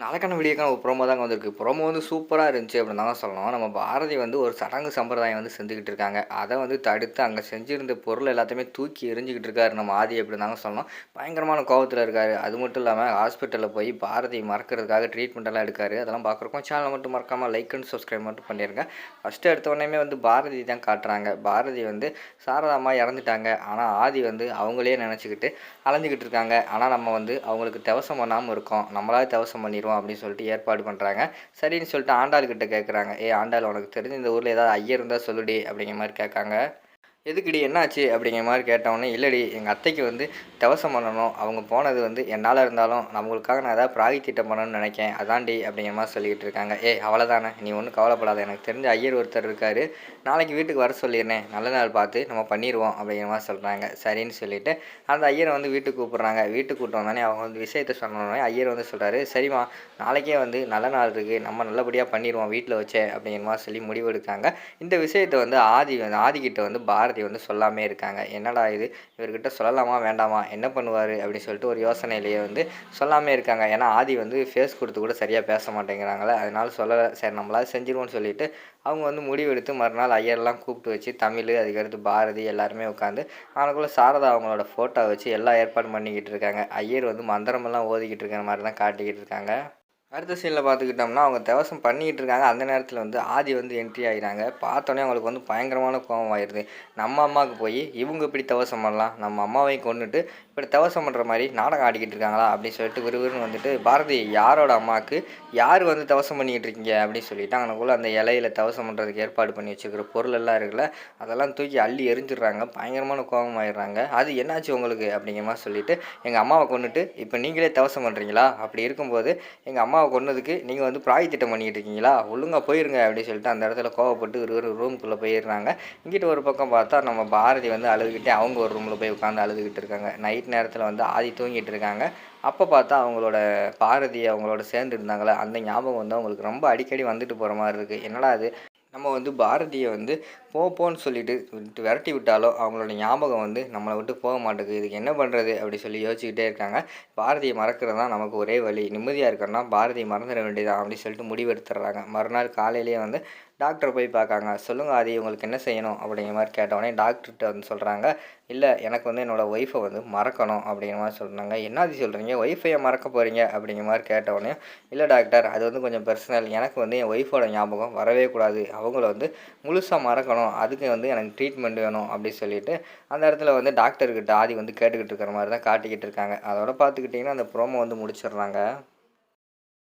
நாளைக்கான வீடியோக்கான ஒரு ப்ரோமோ தாங்க வந்திருக்கு. ப்ரோமோ வந்து சூப்பராக இருந்துச்சு அப்படின்னு தான் சொல்லணும். நம்ம பாரதி வந்து ஒரு சடங்கு சம்பிரதாயம் வந்து செஞ்சுக்கிட்டு இருக்காங்க. அதை வந்து தடுத்து அங்கே செஞ்சுருந்த பொருள் எல்லாத்தையுமே தூக்கி எரிஞ்சிக்கிட்டு இருக்காரு நம்ம ஆதி அப்படின்னு தாங்க சொல்லணும். பயங்கரமான கோபத்தில் இருக்காரு. அது மட்டும் இல்லாமல் ஹாஸ்பிட்டலில் போய் பாரதி மறக்கிறதுக்காக ட்ரீட்மெண்ட்டெல்லாம் எடுக்காரு. அதெல்லாம் பார்க்குறக்கும் சேனலை மட்டும் மறக்காமல் லைக் அண்ட் சப்ஸ்கிரைப் மட்டும் பண்ணிடுங்க ஃபஸ்ட்டு எடுத்த உடனே வந்து பாரதி தான் காட்டுறாங்க. பாரதி வந்து சாரதாம்மா இறந்துட்டாங்க. ஆனால் ஆதி வந்து அவங்களே நினச்சிக்கிட்டு அலைஞ்சிக்கிட்டு இருக்காங்க. ஆனால் நம்ம வந்து அவங்களுக்கு தவசம் பண்ணாமல் இருக்கோம். நம்மளாவே தவசம் பண்ணிடுவோம். அப்படின்னு சொல்லிட்டு ஏற்பாடு பண்ணுறாங்க சரின்னு சொல்லிட்டு ஆண்டாள்கிட்ட கேட்குறாங்க ஏ ஆண்டாள் உனக்கு தெரிஞ்சு இந்த ஊரில் ஏதாவது ஐயர் இருந்தால் சொல்லுடி அப்படிங்கிற மாதிரி கேட்காங்க. எதுக்குடி என்னாச்சு அப்படிங்கிற மாதிரி கேட்டவொடனே இல்லடி எங்கள் அத்தைக்கு வந்து தவசம் பண்ணணும். அவங்க போனது வந்து என்னால் இருந்தாலும் நம்மளுக்காக நான் ஏதாவது பிராகி திட்டம் பண்ணணும்னு நினைக்கேன். அதான்டி அப்படிங்கிற மாதிரி சொல்லிக்கிட்டு இருக்காங்க. ஏ அவ்வளோதானே நீ ஒன்றும் கவலைப்படாத. எனக்கு தெரிஞ்ச ஐயர் ஒருத்தர் இருக்கார். நாளைக்கு வீட்டுக்கு வர சொல்லிடுறேன். நல்ல நாள் பார்த்து நம்ம பண்ணிடுவோம் அப்படிங்கிற மாதிரி சொல்கிறாங்க சரின்னு சொல்லிட்டு அந்த ஐயரை வந்து வீட்டுக்கு கூப்பிட்றாங்க. வீட்டுக்கு கூப்பிட்டு அவங்க வந்து விஷயத்த சொன்னோடனே ஐயர் வந்து சொல்கிறாரு சரிம்மா நாளைக்கே வந்து நல்ல நாள் இருக்குது நம்ம நல்லபடியாக பண்ணிடுவோம் வீட்டில் வச்சே அப்படிங்கிற மாதிரி சொல்லி முடிவெடுக்காங்க இந்த விஷயத்தை வந்து ஆதி வந்து ஆதிக்கிட்ட வந்து பாரதி வந்து சொல்லாமே இருக்காங்க. என்னடா இது? இவர்கிட்ட சொல்லலாமா? வேண்டாமா? என்ன பண்ணுவார்? அப்படின்னு சொல்லிட்டு ஒரு யோசனையிலேயே வந்து சொல்லாமே இருக்காங்க. ஏன்னா ஆதி வந்து ஃபேஸ் கொடுத்து கூட சரியாக பேச மாட்டேங்கிறாங்களே அதனால சொல்லலை. சரி நம்மளால் செஞ்சிருவோம்னு சொல்லிட்டு அவங்க வந்து முடிவெடுத்து மறுநாள் ஐயர்லாம் கூப்பிட்டு வச்சு தமிழ் அதுக்கடுத்து பாரதி எல்லாருமே உட்காந்து அவனுக்குள்ள சாரதா அவங்களோட ஃபோட்டோ வச்சு எல்லா ஏற்பாடும் பண்ணிக்கிட்டு இருக்காங்க. ஐயர் வந்து மந்திரமெல்லாம் ஓதிக்கிட்டு இருக்கிற மாதிரி தான் காட்டிக்கிட்டு இருக்காங்க. அடுத்த சீனில் பார்த்துக்கிட்டோம்னா அவங்க தவசம் பண்ணிக்கிட்டு இருக்காங்க அந்த நேரத்தில் வந்து ஆதி வந்து என்ட்ரி ஆகிறாங்க பார்த்தோன்னே அவங்களுக்கு வந்து பயங்கரமான கோபம் ஆயிடுது. நம்ம அம்மாவுக்கு போய் இவங்க இப்படி தவசம் பண்ணலாம். நம்ம அம்மாவையும் கொண்டுட்டு இப்படி தவசம் பண்ணுற மாதிரி நாடகம் ஆடிக்கிட்டு இருக்காங்களா அப்படின்னு சொல்லிட்டு விறுவிறுன்னு வந்துட்டு பாரதி யாரோட அம்மாவுக்கு யார் வந்து தவசம் பண்ணிக்கிட்டு இருக்கீங்க அப்படின்னு சொல்லிட்டு அவனுக்குள்ள அந்த இலையில தவசம் பண்ணுறதுக்கு ஏற்பாடு பண்ணி வச்சுக்கிற பொருள் எல்லாம் இருக்குல்ல அதெல்லாம் தூக்கி அள்ளி எரிஞ்சிடுறாங்க. பயங்கரமான கோபம் ஆயிடுறாங்க அது என்னாச்சு உங்களுக்கு அப்படிங்கிற மாதிரி சொல்லிட்டு எங்கள் அம்மாவை கொண்டுட்டு இப்போ நீங்களே தவசம் பண்ணுறீங்களா அப்படி இருக்கும்போது எங்கள் அம்மாவை கொண்டதுக்கு நீங்கள் வந்து பிராய் திட்டம் பண்ணிக்கிட்டு இருக்கீங்களா? ஒழுங்காக போயிருங்க அப்படின்னு சொல்லிட்டு அந்த இடத்துல கோவப்பட்டு ஒரு ஒரு ரூமுக்குள்ளே போயிடுறாங்க. இங்கிட்ட ஒரு பக்கம் பார்த்தா நம்ம பாரதி வந்து அழுதுகிட்டே அவங்க ஒரு ரூமில் போய் உட்காந்து அழுதுகிட்டு இருக்காங்க. நைட் நேரத்தில் வந்து ஆதி தூங்கிட்டு இருக்காங்க அப்போ பார்த்தா அவங்களோட பாரதி அவங்களோட சேர்ந்து இருந்தாங்களே அந்த ஞாபகம் வந்து அவங்களுக்கு ரொம்ப அடிக்கடி வந்துட்டு போகிற மாதிரி இருக்குது என்னடா அது நம்ம வந்து பாரதியை வந்து போ போன்னு சொல்லிட்டு விட்டு விரட்டி விட்டாலோ அவங்களோட ஞாபகம் வந்து நம்மளை விட்டு போக மாட்டேங்குது. இதுக்கு என்ன பண்ணுறது அப்படி சொல்லி யோசிச்சுக்கிட்டே இருக்காங்க. பாரதியை மறக்கிறது தான் நமக்கு ஒரே வழி நிம்மதியாக இருக்கணும்னா பாரதியை மறந்துட வேண்டியதான் அப்படின்னு சொல்லிட்டு முடிவெடுத்துடுறாங்க. மறுநாள் காலையிலேயே வந்து டாக்டரை போய் பார்க்காங்க. சொல்லுங்கள் ஆதி உங்களுக்கு என்ன செய்யணும்? அப்படிங்கிற மாதிரி கேட்டவுடனே டாக்டர்கிட்ட வந்து சொல்கிறாங்க இல்லை எனக்கு வந்து என்னோடய ஒய்ஃபை வந்து மறக்கணும். அப்படிங்கிற மாதிரி சொல்கிறாங்க என்னாதி சொல்கிறீங்க ஒய்ஃபையை மறக்க போகிறீங்க அப்படிங்கிற மாதிரி கேட்டவுடனே இல்லை டாக்டர் அது வந்து கொஞ்சம் பர்சனல் எனக்கு வந்து என் ஒய்ஃபோட ஞாபகம் வரவே கூடாது. அவங்கள வந்து முழுசாக மறக்கணும். அதுக்கு வந்து எனக்கு ட்ரீட்மெண்ட் வேணும். அப்படின்னு சொல்லிட்டு அந்த இடத்துல வந்து டாக்டர்கிட்ட ஆதி வந்து கேட்டுக்கிட்டு இருக்கிற மாதிரி தான் காட்டிக்கிட்டு இருக்காங்க. அதோட பார்த்துக்கிட்டிங்கன்னா அந்த ப்ரோமோ வந்து முடிச்சிடுறாங்க.